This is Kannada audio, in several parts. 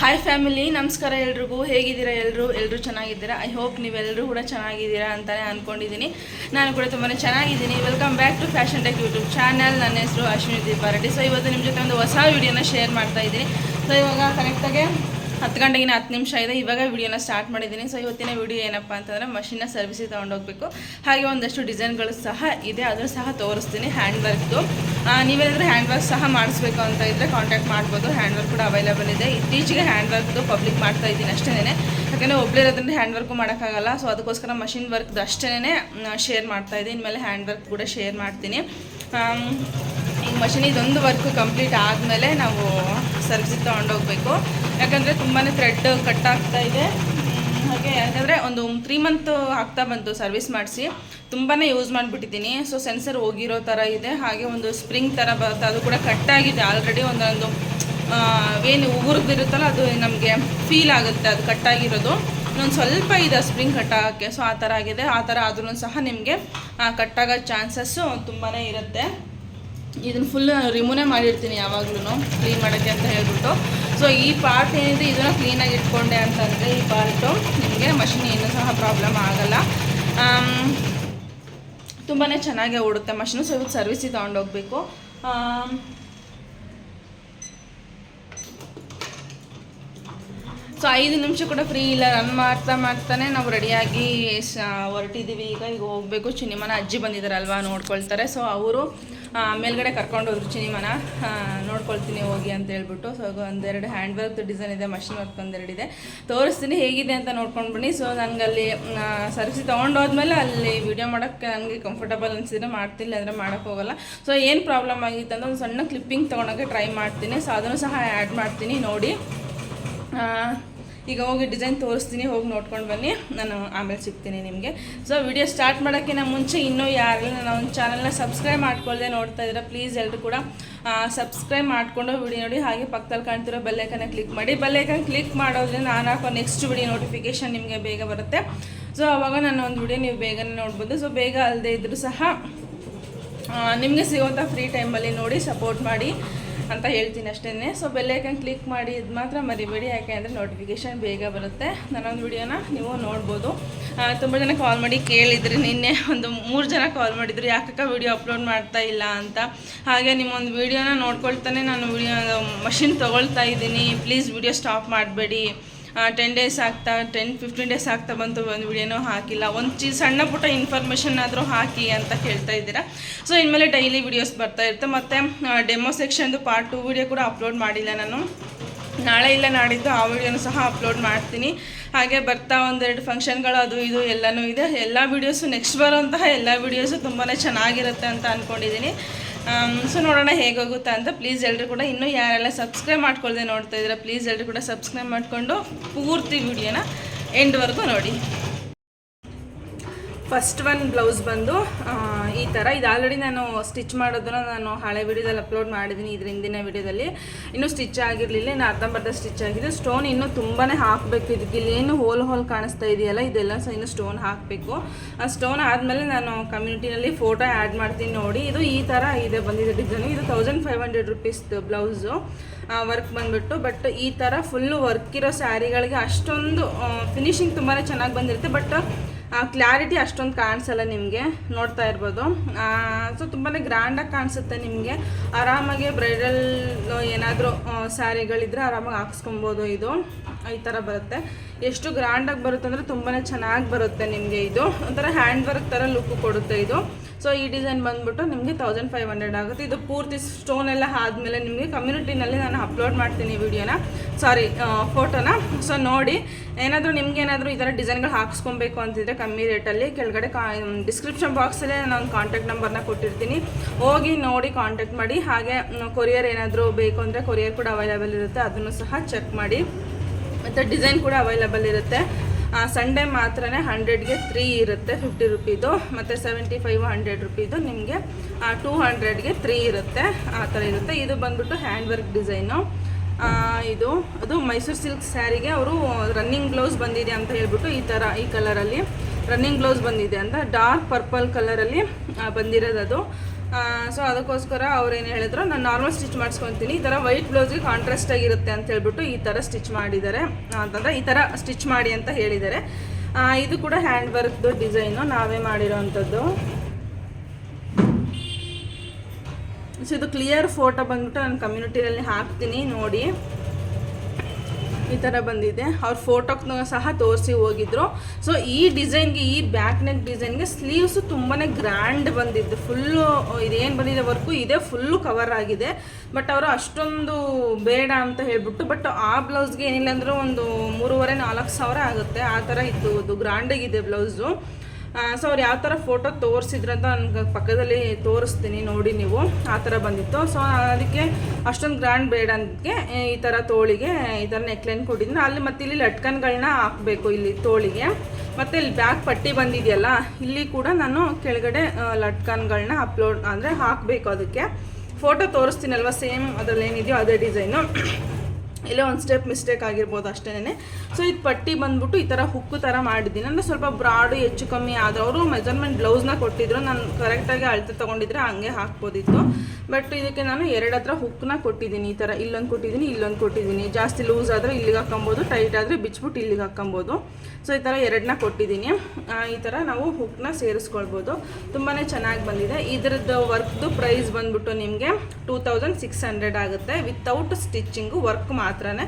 ಹಾಯ್ ಫ್ಯಾಮಿಲಿ ನಮಸ್ಕಾರ ಎಲ್ರಿಗೂ. ಹೇಗಿದ್ದೀರಾ ಎಲ್ಲರೂ ಎಲ್ಲರೂ ಚೆನ್ನಾಗಿದ್ದೀರಾ? ಐ ಹೋಪ್ ನೀವೆಲ್ಲರೂ ಕೂಡ ಚೆನ್ನಾಗಿದ್ದೀರಾ ಅಂತಲೇ ಅಂದ್ಕೊಂಡಿದ್ದೀನಿ ನಾನು ಕೂಡ ತುಂಬಾ ಚೆನ್ನಾಗಿದ್ದೀನಿ. Welcome back to fashion tech YouTube channel ನನ್ನ ಹೆಸರು ಅಶ್ವಿನಿ ದೀಪಾರೆಡ್ಡಿ. ಸೊ ಇವತ್ತು ನಿಮ್ಮ ಜೊತೆ ಒಂದು ಹೊಸ ವಿಡಿಯೋನ ಶೇರ್ ಮಾಡ್ತಾ ಇದ್ದೀನಿ. ಸೊ ಇವಾಗ ಕರೆಕ್ಟಾಗಿ ಹತ್ತು ಗಂಟೆಗಿನ ಹತ್ತು ನಿಮಿಷ ಇದೆ. ಇವಾಗ ವಿಡಿಯೋನ ಸ್ಟಾರ್ಟ್ ಮಾಡಿದ್ದೀನಿ. ಸೊ ಇವತ್ತಿನ ವಿಡಿಯೋ ಏನಪ್ಪ ಅಂತಂದರೆ ಮಷಿನ್ನ ಸರ್ವಿಸಿಗೆ ತೊಗೊಂಡೋಗ್ಬೇಕು. ಹಾಗೆ ಒಂದಷ್ಟು ಡಿಸೈನ್ಗಳು ಸಹ ಇದೆ. ಅದನ್ನು ಸಹ ತೋರಿಸ್ತೀನಿ ಹ್ಯಾಂಡ್ ವರ್ಕ್ದು ನೀವೇನಾದರೂ ಹ್ಯಾಂಡ್ ವರ್ಕ್ ಸಹ ಮಾಡಿಸ್ಬೇಕು ಅಂತ ಇದ್ದರೆ ಕಾಂಟ್ಯಾಕ್ಟ್ ಮಾಡ್ಬೋದು. ಹ್ಯಾಂಡ್ ವರ್ಕ್ ಕೂಡ ಅವೈಲೇಬಲ್ ಇದೆ. ಇತ್ತೀಚೆಗೆ ಹ್ಯಾಂಡ್ ವರ್ಕ್ದು ಪಬ್ಲಿಕ್ ಮಾಡ್ತಾ ಇದ್ದೀನಿ ಅಷ್ಟೇ ಯಾಕಂದರೆ ಒಬ್ಬಳಿರೋದ್ರಿಂದ ಹ್ಯಾಂಡ್ ವರ್ಕು ಮಾಡೋಕ್ಕಾಗಲ್ಲ. ಸೊ ಅದಕ್ಕೋಸ್ಕರ ಮಷಿನ್ ವರ್ಕ್ದು ಅಷ್ಟೇ ಶೇರ್ ಮಾಡ್ತಾ ಇದ್ದೀನಿ. ಇನ್ಮೇಲೆ ಹ್ಯಾಂಡ್ ವರ್ಕ್ ಕೂಡ ಶೇರ್ ಮಾಡ್ತೀನಿ. ಮಷಿನ್ ಇದೊಂದು ವರ್ಕ್ ಕಂಪ್ಲೀಟ್ ಆದಮೇಲೆ ನಾವು ಸರ್ವಿಸಿಗೆ ತೊಗೊಂಡೋಗ್ಬೇಕು. ಯಾಕಂದರೆ ತುಂಬಾ ಥ್ರೆಡ್ ಕಟ್ ಆಗ್ತಾ ಇದೆ. ಹಾಗೆ ಯಾಕಂದರೆ ಒಂದು ತ್ರೀ ಮಂತ್ ಆಗ್ತಾ ಬಂತು ಸರ್ವಿಸ್ ಮಾಡಿಸಿ. ತುಂಬಾ ಯೂಸ್ ಮಾಡಿಬಿಟ್ಟಿದ್ದೀನಿ. ಸೊ ಸೆನ್ಸರ್ ಹೋಗಿರೋ ಥರ ಇದೆ. ಹಾಗೆ ಒಂದು ಸ್ಪ್ರಿಂಗ್ ಥರ ಬರುತ್ತೆ. ಅದು ಕೂಡ ಕಟ್ಟಾಗಿದೆ ಆಲ್ರೆಡಿ ಒಂದೊಂದು ಏನು ಉಗುರ್ದಿರುತ್ತಲ್ಲ ಅದು ನಮಗೆ ಫೀಲ್ ಆಗುತ್ತೆ ಅದು ಕಟ್ಟಾಗಿರೋದು ಇನ್ನೊಂದು ಸ್ವಲ್ಪ ಇದೆ ಸ್ಪ್ರಿಂಗ್ ಕಟ್ಟಾಗೋಕ್ಕೆ ಸೊ ಆ ಥರ ಆಗಿದೆ. ಆ ಥರ ಆದ್ರೂ ಸಹ ನಿಮಗೆ ಕಟ್ಟಾಗೋ ಚಾನ್ಸಸ್ಸು ತುಂಬಾ ಇರುತ್ತೆ. ಇದನ್ನು ಫುಲ್ ರಿಮೂನೇ ಮಾಡಿರ್ತೀನಿ ಯಾವಾಗ್ಲೂ ಕ್ಲೀನ್ ಮಾಡೋಕ್ಕೆ ಅಂತ ಹೇಳ್ಬಿಟ್ಟು. ಸೊ ಈ ಪಾರ್ಟ್ ಏನಿದೆ, ಇದನ್ನು ಕ್ಲೀನಾಗಿ ಇಟ್ಕೊಂಡೆ ಅಂತಂದರೆ ಈ ಪಾರ್ಟು ನಿಮಗೆ ಮಷಿನ್ ಏನೂ ಸಹ ಪ್ರಾಬ್ಲಮ್ ಆಗಲ್ಲ. ತುಂಬಾ ಚೆನ್ನಾಗೇ ಓಡುತ್ತೆ ಮಷಿನು ಸೊ ಇವತ್ತು ಸರ್ವಿಸಿಗೆ ತೊಗೊಂಡೋಗ್ಬೇಕು ಸೊ ಐದು ನಿಮಿಷ ಕೂಡ ಫ್ರೀ ಇಲ್ಲ. ರನ್ ಮಾಡ್ತಾ ಮಾಡ್ತಾನೆ ನಾವು ರೆಡಿಯಾಗಿ ಹೊರಟಿದ್ದೀವಿ ಈಗ ಈಗ ಹೋಗಬೇಕು. ಚಿನಿಮನ ಅಜ್ಜಿ ಬಂದಿದ್ದಾರಲ್ವಾ ನೋಡ್ಕೊಳ್ತಾರೆ. ಸೊ ಅವರು ಮೇಲ್ಗಡೆ ಕರ್ಕೊಂಡು ಚಿನಿಮನ. ನೋಡ್ಕೊಳ್ತೀನಿ ಹೋಗಿ ಅಂತ ಹೇಳ್ಬಿಟ್ಟು. ಸೊ ಒಂದೆರಡು ಹ್ಯಾಂಡ್ ವರ್ಕ್ ಡಿಸೈನ್ ಇದೆ ಮಷಿನ್ ವರ್ಕ್ ಒಂದೆರಡಿದೆ. ತೋರಿಸ್ತೀನಿ ಹೇಗಿದೆ ಅಂತ ನೋಡ್ಕೊಂಡು ಬನ್ನಿ ಸೊ ನನಗೆ ಅಲ್ಲಿ ಸರ್ವಿಸಿ ತೊಗೊಂಡೋದ್ಮೇಲೆ ಅಲ್ಲಿ ವಿಡಿಯೋ ಮಾಡೋಕ್ಕೆ ನನಗೆ ಕಂಫರ್ಟಬಲ್ ಅನಿಸಿದ್ರೆ ಮಾಡ್ತಿಲ್ಲ ಅಂದರೆ ಮಾಡೋಕ್ಕೆ ಹೋಗಲ್ಲ. ಸೊ ಏನು ಪ್ರಾಬ್ಲಮ್ ಆಗಿತ್ತು ಅಂದರೆ ಒಂದು ಸಣ್ಣ ಕ್ಲಿಪ್ಪಿಂಗ್ ತೊಗೊಳಕ್ಕೆ ಟ್ರೈ ಮಾಡ್ತೀನಿ. ಸೊ ಅದನ್ನು ಸಹ ಆ್ಯಡ್ ಮಾಡ್ತೀನಿ ನೋಡಿ. ಈಗ ಹೋಗಿ ಡಿಸೈನ್ ತೋರಿಸ್ತೀನಿ, ಹೋಗಿ ನೋಡ್ಕೊಂಡು ಬನ್ನಿ. ನಾನು ಆಮೇಲೆ ಸಿಗ್ತೀನಿ ನಿಮಗೆ. ಸೊ ವಿಡಿಯೋ ಸ್ಟಾರ್ಟ್ ಮಾಡೋಕ್ಕಿಂತ ಮುಂಚೆ ಇನ್ನೂ ಯಾರೆಲ್ಲ ನನ್ನ ಚಾನಲ್ನ ಸಬ್ಸ್ಕ್ರೈಬ್ ಮಾಡ್ಕೊಳ್ಳದೆ ನೋಡ್ತಾ ಇದ್ದೀರಾ ಪ್ಲೀಸ್ ಎಲ್ಲರೂ ಕೂಡ ಸಬ್ಸ್ಕ್ರೈಬ್ ಮಾಡಿಕೊಂಡು ವಿಡಿಯೋ ನೋಡಿ. ಹಾಗೆ ಪಕ್ಕದಲ್ಲಿ ಕಾಣ್ತಿರೋ ಬೆಲ್ಲೈಕನ್ನ ಕ್ಲಿಕ್ ಮಾಡಿ. ಬೆಲ್ಲೈಕನ್ ಕ್ಲಿಕ್ ಮಾಡೋದ್ರಿಂದ ನಾನು ಹಾಕೋ ನೆಕ್ಸ್ಟ್ ವಿಡಿಯೋ ನೋಟಿಫಿಕೇಷನ್ ನಿಮಗೆ ಬೇಗ ಬರುತ್ತೆ. ಸೊ ಅವಾಗ ನಾನು ಒಂದು ವಿಡಿಯೋ ನೀವು ಬೇಗನೆ ನೋಡ್ಬೋದು. ಸೊ ಬೇಗ ಅಲ್ಲದೆ ಇದ್ದರೂ ಸಹ ನಿಮಗೆ ಸಿಗುವಂಥ ಫ್ರೀ ಟೈಮಲ್ಲಿ ನೋಡಿ ಸಪೋರ್ಟ್ ಮಾಡಿ. ಅಂತ ಹೇಳ್ತೀನಿ ಅಷ್ಟೇ ಸೊ ಬೆಲ್ಲೈಕನ್ ಕ್ಲಿಕ್ ಮಾಡಿ ಇದು ಮಾತ್ರ ಮರಿಬೇಡಿ. ಯಾಕೆ ಅಂದರೆ ನೋಟಿಫಿಕೇಷನ್ ಬೇಗ ಬರುತ್ತೆ. ನನ್ನೊಂದು ವಿಡಿಯೋನ ನೀವು ನೋಡ್ಬೋದು. ತುಂಬ ಜನ ಕಾಲ್ ಮಾಡಿ ಕೇಳಿದ್ರಿ ನಿನ್ನೆ. ಒಂದು ಮೂರು ಜನ ಕಾಲ್ ಮಾಡಿದ್ರು. ಯಾಕಕ್ಕ ವಿಡಿಯೋ ಅಪ್ಲೋಡ್ ಮಾಡ್ತಾ ಇಲ್ಲ ಅಂತ. ಹಾಗೆ ನಿಮ್ಮೊಂದು ವಿಡಿಯೋನ ನೋಡ್ಕೊಳ್ತಾನೆ ನಾನು ವಿಡಿಯೋ ಮಷಿನ್ ತೊಗೊಳ್ತಾ ಇದ್ದೀನಿ. ಪ್ಲೀಸ್ ವಿಡಿಯೋ ಸ್ಟಾಪ್ ಮಾಡಬೇಡಿ. ಟೆನ್ ಡೇಸ್ ಆಗ್ತಾ ಟೆನ್ ಫಿಫ್ಟೀನ್ ಡೇಸ್ ಆಗ್ತಾ ಬಂತು, ಒಂದು ವಿಡಿಯೋನೂ ಹಾಕಿಲ್ಲ. ಒಂದು ಚೀಸ್ ಸಣ್ಣ ಪುಟ್ಟ ಇನ್ಫಾರ್ಮೇಷನ್ ಆದರೂ ಹಾಕಿ ಅಂತ ಕೇಳ್ತಾ ಇದ್ದೀರಾ? ಸೊ ಇನ್ಮೇಲೆ ಡೈಲಿ ವಿಡಿಯೋಸ್ ಬರ್ತಾ ಇರುತ್ತೆ. ಮತ್ತು ಡೆಮೋ ಸೆಕ್ಷನ್ದು ಪಾರ್ಟ್ ಟು ವಿಡಿಯೋ ಕೂಡ ಅಪ್ಲೋಡ್ ಮಾಡಿಲ್ಲ ನಾನು. ನಾಳೆ ಇಲ್ಲ, ನಾಡಿದ್ದು ಆ ವಿಡಿಯೋನು ಸಹ ಅಪ್ಲೋಡ್ ಮಾಡ್ತೀನಿ. ಹಾಗೆ ಬರ್ತಾ ಒಂದೆರಡು ಫಂಕ್ಷನ್ಗಳು ಅದು ಇದು, ಎಲ್ಲನೂ ಇದೆ. ಎಲ್ಲ ವೀಡಿಯೋಸು ನೆಕ್ಸ್ಟ್ ಬರೋಂತಹ ಎಲ್ಲ ವೀಡಿಯೋಸು ತುಂಬಾ ಚೆನ್ನಾಗಿರುತ್ತೆ ಅಂತ ಅಂದ್ಕೊಂಡಿದ್ದೀನಿ ಸೊ ನೋಡೋಣ ಹೇಗೋಗುತ್ತಾ ಅಂತ. ಪ್ಲೀಸ್ ಎಲ್ಲರೂ ಕೂಡ ಇನ್ನೂ ಯಾರೆಲ್ಲ ಸಬ್ಸ್ಕ್ರೈಬ್ ಮಾಡ್ಕೊಳ್ದೆ ನೋಡ್ತಾ ಇದ್ದೀರಾ ಪ್ಲೀಸ್ ಎಲ್ಲರೂ ಕೂಡ ಸಬ್ಸ್ಕ್ರೈಬ್ ಮಾಡಿಕೊಂಡು ಪೂರ್ತಿ ವಿಡಿಯೋನ ಎಂಡ್ವರೆಗೂ ನೋಡಿ. ಫಸ್ಟ್ ಒನ್ ಬ್ಲೌಸ್ ಬಂದು ಈ ಥರ ಇದು ಆಲ್ರೆಡಿ ನಾನು ಸ್ಟಿಚ್ ಮಾಡೋದನ್ನ ನಾನು ಹಳೆ ವಿಡಿಯೋದಲ್ಲಿ ಅಪ್ಲೋಡ್ ಮಾಡಿದ್ದೀನಿ ಇದ್ರ ಹಿಂದಿನ ವಿಡಿಯೋದಲ್ಲಿ ಇನ್ನೂ ಸ್ಟಿಚ್ ಆಗಿರಲಿಲ್ಲ, ಇನ್ನು ಅರ್ಧಂಬರ್ಧ ಸ್ಟಿಚ್ ಆಗಿದೆ. ಸ್ಟೋನ್ ಇನ್ನೂ ತುಂಬಾ ಹಾಕಬೇಕು. ಇದಕ್ಕೆ ಇಲ್ಲೇನು ಹೋಲ್ ಹೋಲ್ ಕಾಣಿಸ್ತಾ ಇದೆಯಲ್ಲ, ಇದೆಲ್ಲ ಸಹ ಇನ್ನೂ ಸ್ಟೋನ್ ಹಾಕಬೇಕು. ಆ ಸ್ಟೋನ್ ಆದಮೇಲೆ ನಾನು ಕಮ್ಯುನಿಟಿನಲ್ಲಿ ಫೋಟೋ ಆ್ಯಡ್ ಮಾಡ್ತೀನಿ ನೋಡಿ. ಇದು ಈ ಥರ ಇದೆ, ಬಂದಿದೆ ಡಿಸೈನು ಇದು ತೌಸಂಡ್ ಫೈವ್ ಹಂಡ್ರೆಡ್ ರುಪೀಸ್ದು ಬ್ಲೌಸು ವರ್ಕ್ ಬಂದುಬಿಟ್ಟು ಬಟ್ ಈ ಥರ ಫುಲ್ಲು ವರ್ಕ್ ಇರೋ ಸ್ಯಾರಿಗಳಿಗೆ ಅಷ್ಟೊಂದು ಫಿನಿಶಿಂಗ್ ತುಂಬಾ ಚೆನ್ನಾಗಿ ಬಂದಿರುತ್ತೆ. ಬಟ್ ಕ್ಲಾರಿಟಿ ಅಷ್ಟೊಂದು ಕಾಣಿಸಲ್ಲ ನಿಮಗೆ, ನೋಡ್ತಾ ಇರ್ಬೋದು. ಸೊ ತುಂಬಾ ಗ್ರ್ಯಾಂಡಾಗಿ ಕಾಣಿಸುತ್ತೆ ನಿಮಗೆ. ಆರಾಮಾಗಿ ಬ್ರೈಡಲ್ ಏನಾದರೂ ಸ್ಯಾರಿಗಳಿದ್ರೆ ಆರಾಮಾಗಿ ಹಾಕ್ಸ್ಕೊಬೋದು ಇದು. ಈ ಥರ ಬರುತ್ತೆ. ಎಷ್ಟು ಗ್ರ್ಯಾಂಡಾಗಿ ಬರುತ್ತೆ ಅಂದರೆ ತುಂಬಾ ಚೆನ್ನಾಗಿ ಬರುತ್ತೆ ನಿಮಗೆ ಇದು. ಒಂಥರ ಹ್ಯಾಂಡ್ ವರ್ಕ್ ಥರ ಲುಕ್ ಕೊಡುತ್ತೆ ಇದು. ಸೊ ಈ ಡಿಸೈನ್ ಬಂದ್ಬಿಟ್ಟು ನಿಮಗೆ ತೌಸಂಡ್ ಫೈವ್ ಹಂಡ್ರೆಡ್ ಆಗುತ್ತೆ. ಇದು ಪೂರ್ತಿ ಸ್ಟೋನ್ ಎಲ್ಲ ಆದಮೇಲೆ ನಿಮಗೆ ಕಮ್ಯುನಿಟಿನಲ್ಲಿ ನಾನು ಅಪ್ಲೋಡ್ ಮಾಡ್ತೀನಿ ವಿಡಿಯೋನ ಸಾರಿ ಫೋಟೋನ ಸೊ ನೋಡಿ, ಏನಾದರೂ ನಿಮ್ಗೆ ಏನಾದರೂ ಈ ಥರ ಡಿಸೈನ್ಗಳು ಹಾಕ್ಸ್ಕೊಬೇಕು ಅಂತಿದ್ರೆ ಕಮ್ಮಿ ರೇಟಲ್ಲಿ ಕೆಳಗಡೆ ಕಾ ಡಿಸ್ಕ್ರಿಪ್ಷನ್ ಬಾಕ್ಸಲ್ಲೇ ನಾನು ಕಾಂಟ್ಯಾಕ್ಟ್ ನಂಬರ್ನ ಕೊಟ್ಟಿರ್ತೀನಿ. ಹೋಗಿ ನೋಡಿ ಕಾಂಟ್ಯಾಕ್ಟ್ ಮಾಡಿ. ಹಾಗೆ ಕೊರಿಯರ್ ಏನಾದರೂ ಬೇಕು ಅಂದರೆ ಕೊರಿಯರ್ ಕೂಡ ಅವೈಲೇಬಲ್ ಇರುತ್ತೆ. ಅದನ್ನು ಸಹ ಚೆಕ್ ಮಾಡಿ. ಮತ್ತು ಡಿಸೈನ್ ಕೂಡ ಅವೈಲೇಬಲ್ ಇರುತ್ತೆ. ಸಂಡೇ ಮಾತ್ರ ಹಂಡ್ರೆಡ್ಗೆ ತ್ರೀ ಇರುತ್ತೆ ಫಿಫ್ಟಿ ರುಪೀದು. ಮತ್ತು ಸೆವೆಂಟಿ ಫೈವ್ ಹಂಡ್ರೆಡ್ ರುಪೀದು ನಿಮಗೆ ಟೂ ಹಂಡ್ರೆಡ್ಗೆ ತ್ರೀ ಇರುತ್ತೆ. ಆ ಥರ ಇರುತ್ತೆ. ಇದು ಬಂದ್ಬಿಟ್ಟು ಹ್ಯಾಂಡ್ ವರ್ಕ್ ಡಿಸೈನು ಇದು, ಅದು ಮೈಸೂರು ಸಿಲ್ಕ್ ಸ್ಯಾರಿಗೆ ಅವರು ರನ್ನಿಂಗ್ ಬ್ಲೌಸ್ ಬಂದಿದೆ ಅಂತ ಹೇಳ್ಬಿಟ್ಟು ಈ ಥರ ಈ ಕಲರಲ್ಲಿ ರನ್ನಿಂಗ್ ಬ್ಲೌಸ್ ಬಂದಿದೆ ಅಂತ. ಡಾರ್ಕ್ ಪರ್ಪಲ್ ಕಲರಲ್ಲಿ ಬಂದಿರೋದು ಅದು. ಸೊ ಅದಕ್ಕೋಸ್ಕರ ಅವ್ರು ಏನು ಹೇಳಿದ್ರು, ನಾನು ನಾರ್ಮಲ್ ಸ್ಟಿಚ್ ಮಾಡಿಸ್ಕೊತೀನಿ. ಈ ಥರ ವೈಟ್ ಬ್ಲೌಸ್ಗೆ ಕಾಂಟ್ರಾಸ್ಟ್ ಆಗಿರುತ್ತೆ ಅಂತ ಹೇಳ್ಬಿಟ್ಟು ಈ ಥರ ಸ್ಟಿಚ್ ಮಾಡಿದ್ದಾರೆ. ಅಂತಂದರೆ ಈ ಥರ ಸ್ಟಿಚ್ ಮಾಡಿ ಅಂತ ಹೇಳಿದ್ದಾರೆ. ಇದು ಕೂಡ ಹ್ಯಾಂಡ್ ವರ್ಕ್ದು ಡಿಸೈನು ನಾವೇ ಮಾಡಿರೋವಂಥದ್ದು ಸೊ ಇದು ಕ್ಲಿಯರ್ ಫೋಟೋ ಬಂದ್ಬಿಟ್ಟು ನಾನು ಕಮ್ಯುನಿಟಿಯಲ್ಲಿ ಹಾಕ್ತೀನಿ, ನೋಡಿ. ಈ ಥರ ಬಂದಿದೆ. ಅವ್ರ ಫೋಟೋಕ್ನ ಸಹ ತೋರಿಸಿ ಹೋಗಿದ್ರು. ಸೊ ಈ ಡಿಸೈನ್ಗೆ ಈ ಬ್ಯಾಕ್ ನೆಕ್ ಡಿಸೈನ್ಗೆ ಸ್ಲೀವ್ಸು ತುಂಬಾ ಗ್ರ್ಯಾಂಡ್ ಬಂದಿದ್ದು. ಫುಲ್ಲು ಇದೇನು ಬಂದಿದೆ ವರ್ಕು, ಇದೆ ಫುಲ್ಲು ಕವರ್ ಆಗಿದೆ. ಬಟ್ ಅವರು ಅಷ್ಟೊಂದು ಬೇಡ ಅಂತ ಹೇಳ್ಬಿಟ್ಟು ಬಟ್ ಆ ಬ್ಲೌಸ್ಗೆ ಏನಿಲ್ಲ ಅಂದರೂ ಒಂದು ಮೂರುವರೆ ನಾಲ್ಕು ಸಾವಿರ ಆಗುತ್ತೆ. ಆ ಥರ ಇತ್ತು. ಅದು ಗ್ರ್ಯಾಂಡಾಗಿದೆ ಬ್ಲೌಸು ಸೊ ಅವ್ರು ಯಾವ ಥರ ಫೋಟೋ ತೋರಿಸಿದ್ರು ಅಂತ ನನಗೆ ಪಕ್ಕದಲ್ಲಿ ತೋರಿಸ್ತೀನಿ, ನೋಡಿ ನೀವು. ಆ ಥರ ಬಂದಿತ್ತು. ಸೊ ಅದಕ್ಕೆ ಅಷ್ಟೊಂದು ಗ್ರ್ಯಾಂಡ್ ಬೇಡ ಅಂದಕ್ಕೆ ಈ ಥರ ತೋಳಿಗೆ, ಈ ಥರ ನೆಕ್ಲೈನ್ ಕೊಟ್ಟಿದ್ದೀನಿ. ಅಲ್ಲಿ ಮತ್ತು ಇಲ್ಲಿ ಲಟ್ಕನ್ಗಳನ್ನ ಹಾಕಬೇಕು ಇಲ್ಲಿ ತೋಳಿಗೆ. ಮತ್ತು ಇಲ್ಲಿ ಬ್ಯಾಕ್ ಪಟ್ಟಿ ಬಂದಿದೆಯಲ್ಲ, ಇಲ್ಲಿ ಕೂಡ ನಾನು ಕೆಳಗಡೆ ಲಟ್ಕನ್ಗಳನ್ನ ಅಪ್ಲೋಡ್ ಅಂದರೆ ಹಾಕಬೇಕು ಅದಕ್ಕೆ. ಫೋಟೋ ತೋರಿಸ್ತೀನಲ್ವ ಸೇಮ್ ಅದರಲ್ಲಿ ಏನಿದೆಯೋ ಅದೇ ಡಿಸೈನು ಇಲ್ಲೇ ಒಂದು ಸ್ಟೆಪ್ ಮಿಸ್ಟೇಕ್ ಆಗಿರ್ಬೋದು ಅಷ್ಟೇ ಸೊ ಇದು ಪಟ್ಟಿ ಬಂದ್ಬಿಟ್ಟು ಈ ಥರ ಹುಕ್ಕು ಥರ ಮಾಡಿದ್ದೀನಿ. ಅಂದರೆ ಸ್ವಲ್ಪ ಬ್ರಾಡು, ಹೆಚ್ಚು ಕಮ್ಮಿ ಆದ್ರೂ ಅವರು ಮೆಜರ್ಮೆಂಟ್ ಬ್ಲೌಸ್ನ ಕೊಟ್ಟಿದ್ರು. ನಾನು ಕರೆಕ್ಟಾಗಿ ಅಳತೆ ತೊಗೊಂಡಿದ್ರೆ ಹಂಗೆ ಹಾಕ್ಬೋದಿತ್ತು. ಬಟ್ ಇದಕ್ಕೆ ನಾನು ಎರಡು ಹತ್ರ ಹುಕ್ಕನ್ನ ಕೊಟ್ಟಿದ್ದೀನಿ. ಈ ಥರ ಇಲ್ಲೊಂದು ಕೊಟ್ಟಿದ್ದೀನಿ ಇಲ್ಲೊಂದು ಕೊಟ್ಟಿದ್ದೀನಿ. ಜಾಸ್ತಿ ಲೂಸ್ ಆದರೆ ಇಲ್ಲಿಗೆ ಹಾಕ್ಕೊಬೋದು ಟೈಟ್ ಆದರೆ ಬಿಚ್ಬಿಟ್ಟು ಇಲ್ಲಿಗೆ ಹಾಕ್ಕೊಬೋದು. ಸೊ ಈ ಥರ ಎರಡನ್ನ ಕೊಟ್ಟಿದ್ದೀನಿ. ಈ ಥರ ನಾವು ಹುಕ್ನ ಸೇರಿಸ್ಕೊಳ್ಬೋದು. ತುಂಬಾ ಚೆನ್ನಾಗಿ ಬಂದಿದೆ. ಇದ್ರದ್ದು ವರ್ಕ್ದು ಪ್ರೈಸ್ ಬಂದ್ಬಿಟ್ಟು ನಿಮಗೆ ಟೂ ತೌಸಂಡ್ ಸಿಕ್ಸ್ ಹಂಡ್ರೆಡ್ ಆಗುತ್ತೆ. ವಿತೌಟ್ ಸ್ಟಿಚ್ಚಿಂಗು ವರ್ಕ್ ಮಾತ್ರನೇ.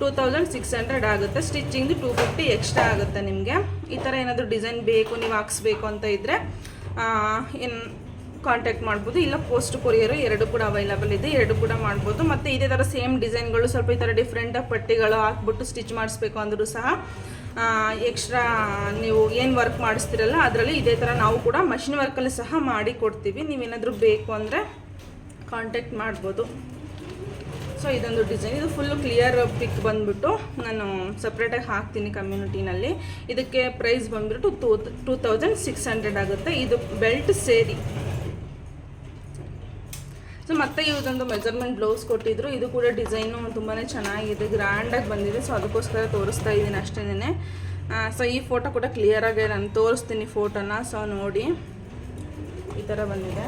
ಟೂ ತೌಸಂಡ್ ಸಿಕ್ಸ್ ಹಂಡ್ರೆಡ್ ಆಗುತ್ತೆ. ಸ್ಟಿಚಿಂಗ್ ಟೂ ಫಿಫ್ಟಿ ಎಕ್ಸ್ಟ್ರಾ ಆಗುತ್ತೆ ನಿಮಗೆ. ಈ ಥರ ಏನಾದರೂ ಡಿಸೈನ್ ಬೇಕು, ನೀವು ಹಾಕ್ಸ್ಬೇಕು ಅಂತ ಇದ್ದರೆ ಏನು ಕಾಂಟ್ಯಾಕ್ಟ್ ಮಾಡ್ಬೋದು. ಇಲ್ಲ ಪೋಸ್ಟ್ ಕೊರಿಯರು ಎರಡು ಕೂಡ ಅವೈಲಬಲ್ ಇದೆ. ಎರಡು ಕೂಡ ಮಾಡ್ಬೋದು. ಮತ್ತು ಇದೇ ಥರ ಸೇಮ್ ಡಿಸೈನ್ಗಳು ಸ್ವಲ್ಪ ಈ ಥರ ಡಿಫ್ರೆಂಟಾಗಿ ಪಟ್ಟಿಗಳು ಹಾಕ್ಬಿಟ್ಟು ಸ್ಟಿಚ್ ಮಾಡಿಸ್ಬೇಕು ಅಂದರೂ ಸಹ ಎಕ್ಸ್ಟ್ರಾ ನೀವು ಏನು ವರ್ಕ್ ಮಾಡಿಸ್ತಿರಲ್ಲ ಅದರಲ್ಲಿ ಇದೇ ಥರ ನಾವು ಕೂಡ ಮಷಿನ್ ವರ್ಕಲ್ಲಿ ಸಹ ಮಾಡಿ ಕೊಡ್ತೀವಿ. ನೀವೇನಾದರೂ ಬೇಕು ಅಂದರೆ ಕಾಂಟ್ಯಾಕ್ಟ್ ಮಾಡ್ಬೋದು. ಸೊ ಇದೊಂದು ಡಿಸೈನ್ ಇದು ಫುಲ್ಲು ಕ್ಲಿಯರ್ ಪಿಕ್ ಬಂದ್ಬಿಟ್ಟು ನಾನು ಸಪ್ರೇಟಾಗಿ ಹಾಕ್ತೀನಿ ಕಮ್ಯುನಿಟಿನಲ್ಲಿ ಇದಕ್ಕೆ ಪ್ರೈಸ್ ಬಂದ್ಬಿಟ್ಟು two two thousand six hundred ಆಗುತ್ತೆ. ಇದು ಬೆಲ್ಟ್ ಸೇರಿ. ಸೊ ಮತ್ತೆ ಇವತ್ತೊಂದು ಮೆಜರ್ಮೆಂಟ್ ಬ್ಲೌಸ್ ಕೊಟ್ಟಿದ್ರು. ಇದು ಕೂಡ ಡಿಸೈನು ತುಂಬಾ ಚೆನ್ನಾಗಿದೆ. ಗ್ರ್ಯಾಂಡಾಗಿ ಬಂದಿದೆ. ಸೊ ಅದಕ್ಕೋಸ್ಕರ ತೋರಿಸ್ತಾ ಇದ್ದೀನಿ ಅಷ್ಟೇನೆ ಸೊ ಈ ಫೋಟೋ ಕೂಡ ಕ್ಲಿಯರಾಗೆ ನಾನು ತೋರಿಸ್ತೀನಿ ಫೋಟೋನ ಸೊ ನೋಡಿ. ಈ ಥರ ಬಂದಿದೆ.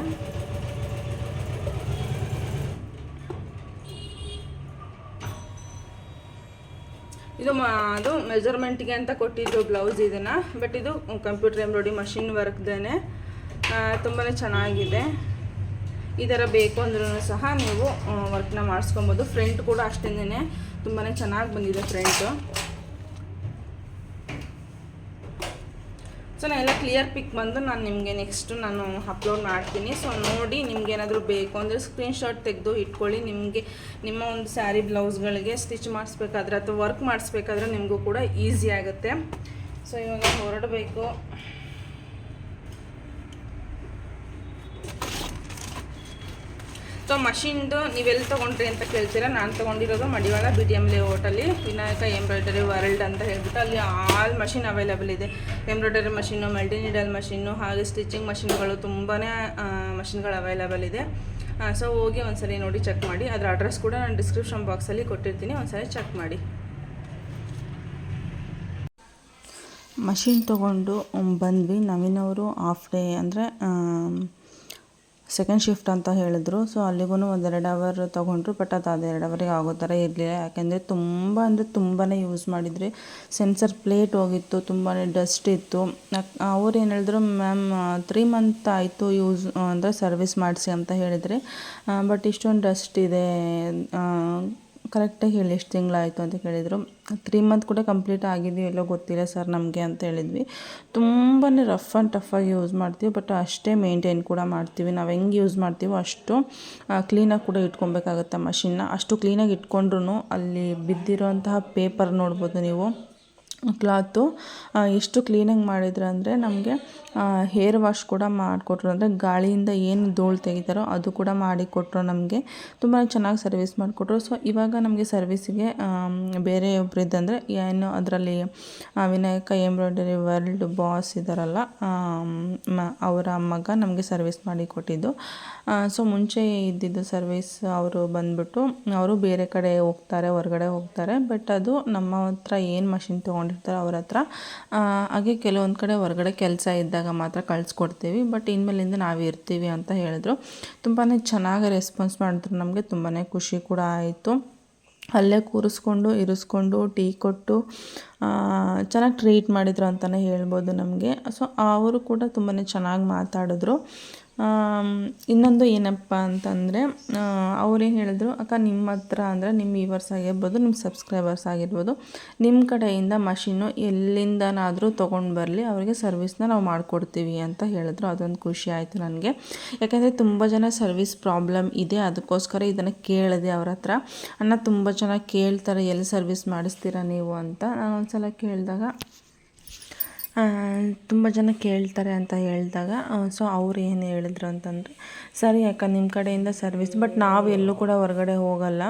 ಇದು ಅದು ಮೆಜರ್ಮೆಂಟ್ಗೆ ಅಂತ ಕೊಟ್ಟಿದ್ದು ಬ್ಲೌಸ್ ಇದನ್ನು. ಬಟ್ ಇದು ಕಂಪ್ಯೂಟರ್ ಎಂಬ್ರಾಯ್ಡಿ ಮಷಿನ್ ವರ್ಕ್ದೇ ತುಂಬಾ ಚೆನ್ನಾಗಿದೆ. ಈ ಥರ ಬೇಕು ಅಂದ್ರೂ ಸಹ ನೀವು ವರ್ಕ್ನ ಮಾಡಿಸ್ಕೊಬೋದು. ಫ್ರಂಟ್ ಕೂಡ ಅಷ್ಟೇನೆ ತುಂಬಾ ಚೆನ್ನಾಗಿ ಬಂದಿದೆ ಫ್ರಂಟು ಸೊ ನಾನೆಲ್ಲ ಕ್ಲಿಯರ್ ಪಿಕ್ ಬಂದು ನಾನು ನಿಮಗೆ ನೆಕ್ಸ್ಟು ನಾನು ಅಪ್ಲೋಡ್ ಮಾಡ್ತೀನಿ. ಸೊ ನೋಡಿ ನಿಮ್ಗೆ ಏನಾದರೂ ಬೇಕು ಅಂದರೆ ಸ್ಕ್ರೀನ್ಶಾಟ್ ತೆಗೆದು ಇಟ್ಕೊಳ್ಳಿ. ನಿಮಗೆ ನಿಮ್ಮ ಒಂದು ಸ್ಯಾರಿ ಬ್ಲೌಸ್ಗಳಿಗೆ ಸ್ಟಿಚ್ ಮಾಡಿಸ್ಬೇಕಾದ್ರೆ ಅಥವಾ ವರ್ಕ್ ಮಾಡಿಸ್ಬೇಕಾದ್ರೆ ನಿಮಗೂ ಕೂಡ ಈಸಿ ಆಗುತ್ತೆ. ಸೊ ಇವಾಗ ಹೊರಡಬೇಕು. ಮಷಿನ್ದು ನೀವೆಲ್ಲಿ ತೊಗೊಂಡ್ರಿ ಅಂತ ಕೇಳ್ತೀರಾ? ನಾನು ತೊಗೊಂಡಿರೋದು ಮಡಿವಾಳ ಬಿ ಟಿ ಎಂ ಲೇಔಟಲ್ಲಿ ವಿನಾಯಕ ಎಂಬ್ರಾಯ್ಡರಿ ವರ್ಲ್ಡ್ ಅಂತ ಹೇಳ್ಬಿಟ್ಟು ಅಲ್ಲಿ ಆಲ್ ಮಷಿನ್ ಅವೈಲೇಬಲ್ ಇದೆ. Embroidery machine multi needle machine ಹಾಗೆ ಸ್ಟಿಚಿಂಗ್ ಮಷಿನ್ಗಳು ತುಂಬಾ ಮಷಿನ್ಗಳು ಅವೈಲೇಬಲ್ ಇದೆ. ಸೊ ಹೋಗಿ ಒಂದ್ಸರಿ ನೋಡಿ ಚೆಕ್ ಮಾಡಿ. ಅದರ ಅಡ್ರೆಸ್ ಕೂಡ ನಾನು ಡಿಸ್ಕ್ರಿಪ್ಷನ್ ಬಾಕ್ಸಲ್ಲಿ ಕೊಟ್ಟಿರ್ತೀನಿ. ಒಂದ್ಸರಿ ಚೆಕ್ ಮಾಡಿ. ಮಷಿನ್ ತೊಗೊಂಡು ಬಂದ್ವಿ. ನವೀನವರು ಹಾಫ್ ಡೇ ಅಂದರೆ ಸೆಕೆಂಡ್ ಶಿಫ್ಟ್ ಅಂತ ಹೇಳಿದ್ರು. ಸೊ ಅಲ್ಲಿಗೂ ಒಂದೆರಡು ಅವರ್ ತೊಗೊಂಡ್ರು ಬಟ್ ಅದು ಅದು ಎರಡು ಅವರಿಗೆ ಆಗೋ ಥರ ಇರಲಿಲ್ಲ. ಯಾಕೆಂದರೆ ತುಂಬ ಅಂದರೆ ತುಂಬಾ ಯೂಸ್ ಮಾಡಿದ್ರಿ. ಸೆನ್ಸರ್ ಪ್ಲೇಟ್ ಹೋಗಿತ್ತು ತುಂಬಾ ಡಸ್ಟ್ ಇತ್ತು. ಅವ್ರು ಏನು ಹೇಳಿದ್ರು ಮ್ಯಾಮ್ ತ್ರೀ ಮಂತ್ ಆಯಿತು ಯೂಸ್ ಅಂದರೆ ಸರ್ವಿಸ್ ಮಾಡಿಸಿ ಅಂತ ಹೇಳಿದರೆ. ಬಟ್ ಇಷ್ಟೊಂದು ಡಸ್ಟ್ ಇದೆ. ಕರೆಕ್ಟಾಗಿ ಹೇಳಿ, ಎಷ್ಟು ತಿಂಗಳಾಯಿತು ಅಂತ ಕೇಳಿದರು. ತ್ರೀ ಮಂತ್ ಕೂಡ ಕಂಪ್ಲೀಟ್ ಆಗಿದೆಯೋ ಎಲ್ಲೋ ಗೊತ್ತಿಲ್ಲ ಸರ್ ನಮಗೆ ಅಂತ ಹೇಳಿದ್ವಿ. ತುಂಬಾ ರಫ್ ಆ್ಯಂಡ್ ಟಫಾಗಿ ಯೂಸ್ ಮಾಡ್ತೀವಿ, ಬಟ್ ಅಷ್ಟೇ ಮೇಂಟೈನ್ ಕೂಡ ಮಾಡ್ತೀವಿ. ನಾವು ಹೆಂಗೆ ಯೂಸ್ ಮಾಡ್ತೀವೋ ಅಷ್ಟು ಕ್ಲೀನಾಗಿ ಕೂಡ ಇಟ್ಕೊಬೇಕಾಗತ್ತೆ ಮಷಿನ್ನ ಅಷ್ಟು ಕ್ಲೀನಾಗಿ ಇಟ್ಕೊಂಡ್ರೂ ಅಲ್ಲಿ ಬಿದ್ದಿರೋಂತಹ ಪೇಪರ್ ನೋಡ್ಬೋದು ನೀವು. ಕ್ಲಾತು ಎಷ್ಟು ಕ್ಲೀನಾಗಿ ಮಾಡಿದ್ರು ಅಂದರೆ ನಮಗೆ ಹೇರ್ ವಾಶ್ ಕೂಡ ಮಾಡಿಕೊಟ್ರು ಅಂದರೆ ಗಾಳಿಯಿಂದ ಏನು ಧೂಳು ತೆಗಿತಾರೋ ಅದು ಕೂಡ ಮಾಡಿ ಕೊಟ್ಟರು ನಮಗೆ. ತುಂಬ ಚೆನ್ನಾಗಿ ಸರ್ವಿಸ್ ಮಾಡಿಕೊಟ್ರು. ಸೊ ಇವಾಗ ನಮಗೆ ಸರ್ವಿಸಿಗೆ ಬೇರೆ ಒಬ್ರು ಇದ್ದಂದರೆ ಏನು ಅದರಲ್ಲಿ ವಿನಾಯಕ ಎಂಬ್ರಾಯ್ಡರಿ ವರ್ಲ್ಡ್ ಬಾಸ್ ಇದ್ದಾರಲ್ಲ ಅವರ ಮಗ ನಮಗೆ ಸರ್ವಿಸ್ ಮಾಡಿ ಕೊಟ್ಟಿದ್ದು. ಸೊ ಮುಂಚೆ ಇದ್ದಿದ್ದು ಸರ್ವಿಸ್ ಅವರು ಬಂದ್ಬಿಟ್ಟು, ಅವರು ಬೇರೆ ಕಡೆ ಹೋಗ್ತಾರೆ, ಹೊರಗಡೆ ಹೋಗ್ತಾರೆ, ಬಟ್ ಅದು ನಮ್ಮ ಹತ್ರ ಏನು ಮಷಿನ್ ತೊಗೊಂಡು ಮಾಡಿರ್ತಾರೆ ಅವ್ರ ಹತ್ರ. ಹಾಗೆ ಕೆಲವೊಂದು ಕಡೆ ಹೊರಗಡೆ ಕೆಲಸ ಇದ್ದಾಗ ಮಾತ್ರ ಕಳಿಸ್ಕೊಡ್ತೀವಿ. ಬಟ್ ಇನ್ಮೇಲಿಂದ ನಾವು ಇರ್ತೀವಿ ಅಂತ ಹೇಳಿದ್ರು. ತುಂಬಾ ಚೆನ್ನಾಗಿ ರೆಸ್ಪಾನ್ಸ್ ಮಾಡಿದ್ರು ನಮಗೆ. ತುಂಬಾ ಖುಷಿ ಕೂಡ ಆಯಿತು. ಅಲ್ಲೇ ಕೂರಿಸ್ಕೊಂಡು, ಇರಿಸ್ಕೊಂಡು, ಟೀ ಕೊಟ್ಟು ಚೆನ್ನಾಗಿ ಟ್ರೀಟ್ ಮಾಡಿದ್ರು ಅಂತಲೇ ಹೇಳ್ಬೋದು ನಮಗೆ. ಸೊ ಅವರು ಕೂಡ ತುಂಬಾ ಚೆನ್ನಾಗಿ ಮಾತಾಡಿದ್ರು. ಇನ್ನೊಂದು ಏನಪ್ಪ ಅಂತಂದರೆ ಅವರೇ ಹೇಳಿದ್ರು, ಅಕ್ಕ, ನಿಮ್ಮ ಹತ್ರ ಅಂದರೆ ನಿಮ್ಮ ವ್ಯೂವರ್ಸ್ ಆಗಿರ್ಬೋದು, ನಿಮ್ಮ ಸಬ್ಸ್ಕ್ರೈಬರ್ಸ್ ಆಗಿರ್ಬೋದು, ನಿಮ್ಮ ಕಡೆಯಿಂದ ಮಷಿನ್ನು ಎಲ್ಲಿಂದನಾದರೂ ತೊಗೊಂಡು ಬರಲಿ, ಅವರಿಗೆ ಸರ್ವಿಸ್ನ ನಾವು ಮಾಡಿಕೊಡ್ತೀವಿ ಅಂತ ಹೇಳಿದ್ರು. ಅದೊಂದು ಖುಷಿ ಆಯಿತು ನನಗೆ. ಯಾಕೆಂದರೆ ತುಂಬ ಜನ ಸರ್ವಿಸ್ ಪ್ರಾಬ್ಲಮ್ ಇದೆ, ಅದಕ್ಕೋಸ್ಕರ ಇದನ್ನು ಕೇಳಿದೆ ಅವ್ರ ಹತ್ರ. ಅಣ್ಣ, ತುಂಬ ಜನ ಕೇಳ್ತಾರೆ, ಎಲ್ಲಿ ಸರ್ವಿಸ್ ಮಾಡಿಸ್ತೀರಾ ನೀವು ಅಂತ? ನಾನು ಒಂದು ಸಲ ಕೇಳಿದಾಗ ತುಂಬ ಜನ ಕೇಳ್ತಾರೆ ಅಂತ ಹೇಳಿದಾಗ ಸೊ ಅವ್ರು ಏನು ಹೇಳಿದ್ರು ಅಂತಂದರೆ, ಸರಿ ಅಕ್ಕ ನಿಮ್ಮ ಕಡೆಯಿಂದ ಸರ್ವಿಸ್ ಬಟ್ ನಾವು ಎಲ್ಲೂ ಕೂಡ ಹೊರಗಡೆ ಹೋಗಲ್ಲ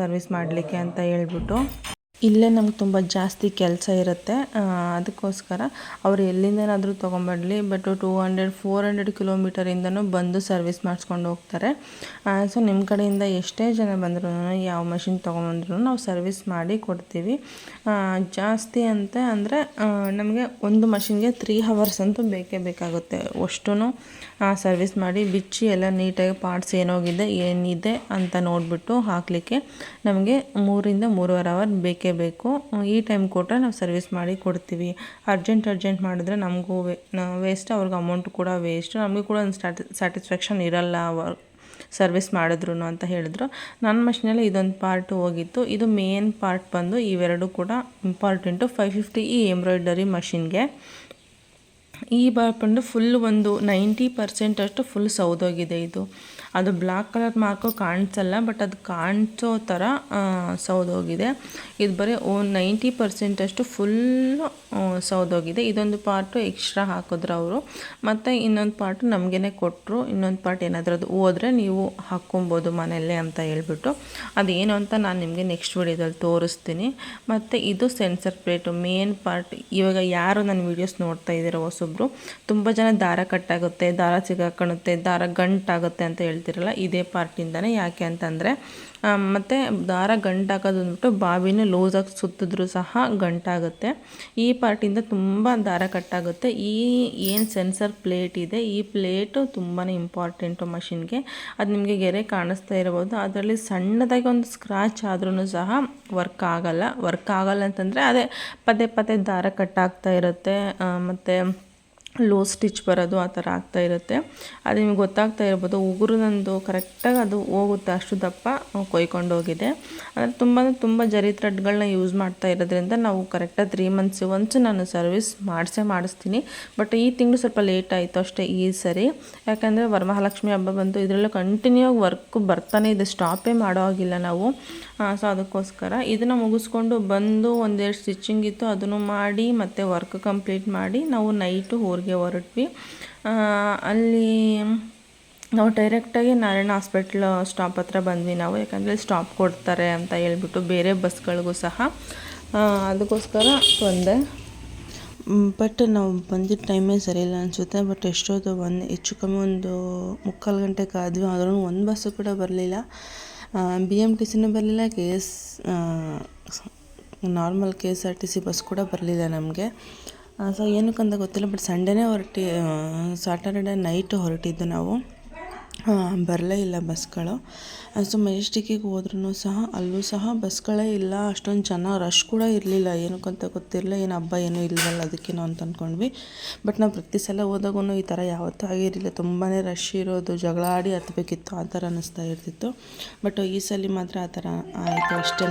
ಸರ್ವಿಸ್ ಮಾಡಲಿಕ್ಕೆ, ಅಂತ ಹೇಳ್ಬಿಟ್ಟು. ಇಲ್ಲೇ ನಮ್ಗೆ ತುಂಬ ಜಾಸ್ತಿ ಕೆಲಸ ಇರುತ್ತೆ. ಅದಕ್ಕೋಸ್ಕರ ಅವರು ಎಲ್ಲಿಂದನಾದರೂ ತೊಗೊಂಬರಲಿ. But two hundred four hundred ಕಿಲೋಮೀಟರಿಂದನೂ ಬಂದು ಸರ್ವಿಸ್ ಮಾಡಿಸ್ಕೊಂಡು ಹೋಗ್ತಾರೆ. ಸೊ ನಿಮ್ಮ ಕಡೆಯಿಂದ ಎಷ್ಟೇ ಜನ ಬಂದರೂ ಯಾವ ಮಷಿನ್ ತೊಗೊಂಬಂದ್ರೂ ನಾವು ಸರ್ವಿಸ್ ಮಾಡಿ ಕೊಡ್ತೀವಿ. ಜಾಸ್ತಿ ಅಂತ ಅಂದರೆ ನಮಗೆ ಒಂದು ಮಷಿನ್ಗೆ ತ್ರೀ ಹವರ್ಸ್ ಅಂತೂ ಬೇಕೇ ಬೇಕಾಗುತ್ತೆ. ಅಷ್ಟೂ ಸರ್ವಿಸ್ ಮಾಡಿ ಬಿಚ್ಚಿ ಎಲ್ಲ ನೀಟಾಗಿ ಪಾರ್ಟ್ಸ್ ಏನೋಗಿದೆ, ಏನಿದೆ ಅಂತ ನೋಡಿಬಿಟ್ಟು ಹಾಕಲಿಕ್ಕೆ ನಮಗೆ ಮೂರಿಂದ ಮೂರುವರೆ ಅವರ್ ಬೇಕೇ ಬೇಕು. ಈ ಟೈಮ್ ಕೊಟ್ಟರೆ ನಾವು ಸರ್ವಿಸ್ ಮಾಡಿ ಕೊಡ್ತೀವಿ. ಅರ್ಜೆಂಟ್ ಅರ್ಜೆಂಟ್ ಮಾಡಿದ್ರೆ ನಮಗೂ ವೇಸ್ಟ್ ಅವ್ರಿಗೆ ಅಮೌಂಟ್ ಕೂಡ ವೇಸ್ಟ್ ನಮಗೂ ಕೂಡ ಒಂದು ಸ್ಟಾಟಿ ಸ್ಯಾಟಿಸ್ಫ್ಯಾಕ್ಷನ್ ಇರಲ್ಲ ಸರ್ವಿಸ್ ಮಾಡಿದ್ರು ಅಂತ ಹೇಳಿದ್ರು. ನನ್ನ ಮಷಿನಲ್ಲಿ ಇದೊಂದು ಪಾರ್ಟ್ ಹೋಗಿತ್ತು. ಇದು ಮೇನ್ ಪಾರ್ಟ್ ಬಂದು ಇವೆರಡು ಕೂಡ ಇಂಪಾರ್ಟೆಂಟು ಫೈವ್ ಫಿಫ್ಟಿ ಈ ಎಂಬ್ರಾಯ್ಡರಿ ಮಷಿನ್ಗೆ ಈ ಬಂದು ಫುಲ್ ಒಂದು ನೈಂಟಿ ಪರ್ಸೆಂಟ್ ಅಷ್ಟು ಫುಲ್ ಸೌದೋಗಿದೆ ಇದು. ಅದು ಬ್ಲ್ಯಾಕ್ ಕಲರ್ ಮಾರ್ಕು ಕಾಣಿಸಲ್ಲ, ಬಟ್ ಅದು ಕಾಣಿಸೋ ಥರ ಸೌದೋಗಿದೆ. ಇದು ಬರೀ ಓ, ನೈಂಟಿ ಪರ್ಸೆಂಟಷ್ಟು ಫುಲ್ಲು ಸೌದೋಗಿದೆ. ಇದೊಂದು ಪಾರ್ಟು ಎಕ್ಸ್ಟ್ರಾ ಹಾಕಿದ್ರು ಅವರು. ಮತ್ತು ಇನ್ನೊಂದು ಪಾರ್ಟ್ ನಮಗೇನೆ ಕೊಟ್ಟರು ಇನ್ನೊಂದು ಪಾರ್ಟ್ ಏನಾದರೂ ಅದು ಹೋದರೆ ನೀವು ಹಾಕ್ಕೊಬೋದು ಮನೆಯಲ್ಲೇ ಅಂತ ಹೇಳ್ಬಿಟ್ಟು. ಅದೇನು ಅಂತ ನಾನು ನಿಮಗೆ ನೆಕ್ಸ್ಟ್ ವಿಡಿಯೋದಲ್ಲಿ ತೋರಿಸ್ತೀನಿ. ಮತ್ತು ಇದು ಸೆನ್ಸರ್ ಪ್ಲೇಟು. Main part. ಇವಾಗ ಯಾರು ನನ್ನ ವೀಡಿಯೋಸ್ ನೋಡ್ತಾ ಇದ್ದೀರೋ ಹೊಸೊಬ್ರು, ತುಂಬ ಜನ ದಾರ ಕಟ್ಟಾಗುತ್ತೆ ದಾರ ಸಿಗಾಕೊಳ್ಳುತ್ತೆ ದಾರ ಗಂಟಾಗುತ್ತೆ ಅಂತ ಹೇಳ್ತಿರಲ್ಲ, ಇದೇ ಪಾರ್ಟಿಂದನೇ ಯಾಕೆ ಅಂತಂದರೆ ಮತ್ತು ದಾರ ಗಂಟಾಗೋದು ಅಂದ್ಬಿಟ್ಟು ಬಾವಿನ ಲೂಸಾಗಿ ಸುತ್ತಿದ್ರೂ ಸಹ ಗಂಟಾಗುತ್ತೆ. ಈ ಪಾರ್ಟಿಂದ ತುಂಬ ದಾರ ಕಟ್ಟಾಗುತ್ತೆ. ಈ, ಏನು ಸೆನ್ಸರ್ ಪ್ಲೇಟ್ ಇದೆ, ಈ ಪ್ಲೇಟು ತುಂಬಾ ಇಂಪಾರ್ಟೆಂಟು ಮಷಿನ್ಗೆ ಅದು ನಿಮಗೆ ಗೆರೆ ಕಾಣಿಸ್ತಾ ಇರ್ಬೋದು. ಅದರಲ್ಲಿ ಸಣ್ಣದಾಗಿ ಒಂದು ಸ್ಕ್ರಾಚ್ ಆದ್ರೂ ಸಹ ವರ್ಕ್ ಆಗಲ್ಲ. ವರ್ಕ್ ಆಗಲ್ಲ ಅಂತಂದರೆ ಅದೇ ಪದೇ ಪದೇ ದಾರ ಕಟ್ಟಾಗ್ತಾ ಇರುತ್ತೆ. ಮತ್ತು ಲೋ ಸ್ಟಿಚ್ ಬರೋದು ಆ ಥರ ಆಗ್ತಾ ಇರುತ್ತೆ. ಅದು ನಿಮ್ಗೆ ಗೊತ್ತಾಗ್ತಾ ಇರ್ಬೋದು, ಉಗುರು ನಂದು ಕರೆಕ್ಟಾಗಿ ಅದು ಹೋಗುತ್ತೆ, ಅಷ್ಟು ದಪ್ಪ ಕೊಯ್ಕೊಂಡು ಹೋಗಿದೆ. ಅಂದರೆ ತುಂಬ ತುಂಬ ಜರಿ ಥ್ರೆಡ್ಗಳನ್ನ ಯೂಸ್ ಮಾಡ್ತಾ ಇರೋದ್ರಿಂದ ನಾವು ಕರೆಕ್ಟಾಗಿ ತ್ರೀ ಮಂತ್ಸ್ ಒನ್ಸ್ ನಾನು ಸರ್ವಿಸ್ ಮಾಡಿಸೇ ಮಾಡಿಸ್ತೀನಿ. ಬಟ್ ಈ ತಿಂಗಳು ಸ್ವಲ್ಪ ಲೇಟ್ ಆಯಿತು ಅಷ್ಟೇ ಈ ಸರಿ. ಯಾಕಂದರೆ ವರಮಹಾಲಕ್ಷ್ಮಿ ಹಬ್ಬ ಬಂತು, ಇದರಲ್ಲೂ ಕಂಟಿನ್ಯೂ ಆಗಿ ವರ್ಕ್ ಬರ್ತಾನೆ ಇದೆ ಸ್ಟಾಪೇ ಮಾಡೋ ಹಾಗಿಲ್ಲ ನಾವು. ಸೊ ಅದಕ್ಕೋಸ್ಕರ ಇದನ್ನು ಮುಗಿಸ್ಕೊಂಡು ಬಂದು ಒಂದೆರಡು ಸ್ಟಿಚಿಂಗ್ ಇತ್ತು, ಅದನ್ನು ಮಾಡಿ ಮತ್ತು ವರ್ಕ್ ಕಂಪ್ಲೀಟ್ ಮಾಡಿ ನಾವು ನೈಟು ಊರಿಗೆ ಹೊರಟ್ವಿ. ಅಲ್ಲಿ ನಾವು ಡೈರೆಕ್ಟಾಗಿ ನಾರಾಯಣ ಹಾಸ್ಪಿಟ್ಲ್ ಸ್ಟಾಪ್ ಹತ್ರ ಬಂದ್ವಿ ನಾವು. ಯಾಕಂದರೆ ಸ್ಟಾಪ್ ಕೊಡ್ತಾರೆ ಅಂತ ಹೇಳ್ಬಿಟ್ಟು ಬೇರೆ ಬಸ್ಗಳಿಗೂ ಸಹ ಅದಕ್ಕೋಸ್ಕರ ಬಂದೆ. ಬಟ್ ನಾವು ಬಂದಿದ್ದ ಟೈಮೇ ಸರಿಯಿಲ್ಲ ಅನಿಸುತ್ತೆ. ಬಟ್ ಎಷ್ಟೊತ್ತು ಒಂದು, ಹೆಚ್ಚು ಕಮ್ಮಿ ಒಂದು ಮುಕ್ಕಾಲು ಗಂಟೆ ಕಾದ್ವಿ ಆದ್ರೂ ಒಂದು ಬಸ್ಸು ಕೂಡ ಬರಲಿಲ್ಲ. ಬಿ ಎಂ ಟಿ ಸಿನೂ ಬರಲಿಲ್ಲ. K S normal K S R T C bus ಕೂಡ ಬರಲಿಲ್ಲ ನಮಗೆ. ಸೊ ಏನಕ್ಕಂತ ಗೊತ್ತಿಲ್ಲ ಬಟ್ ಸಂಡೇನೇ ಹೊರಟಿ ಸ್ಯಾಟರ್ಡೇ ನೈಟ್ ಹೊರಟಿದ್ದು ನಾವು. ಬರಲೇ ಇಲ್ಲ ಬಸ್ಗಳು ಸೊ ಮೆಜೆಸ್ಟಿಕ್ಕಿಗೆ ಹೋದ್ರೂ ಸಹ, ಅಲ್ಲೂ ಸಹ ಬಸ್ಗಳೇ ಇಲ್ಲ, ಅಷ್ಟೊಂದು ಜನ ರಶ್ ಕೂಡ ಇರಲಿಲ್ಲ. ಏನಕ್ಕಂತ ಗೊತ್ತಿರಲಿಲ್ಲ, ಏನು ಹಬ್ಬ ಏನೂ ಇಲ್ವಲ್ಲ ಅದಕ್ಕೇನೋ ಅಂತ ಅಂದ್ಕೊಂಡ್ವಿ ಬಟ್ ನಾವು ಪ್ರತಿ ಸಲ ಹೋದಾಗೂ ಈ ಥರ ಯಾವತ್ತೂ ಆಗಿರಲಿಲ್ಲ. ತುಂಬಾ ರಶ್ ಇರೋದು, ಜಗಳ ಆಡಿ ಹತ್ತಬೇಕಿತ್ತು ಆ ಥರ ಅನ್ನಿಸ್ತಾ ಇರ್ತಿತ್ತು. ಬಟ್ ಈ ಸಲ ಮಾತ್ರ ಆ ಥರ ಆಯಿತು ಅಷ್ಟೇ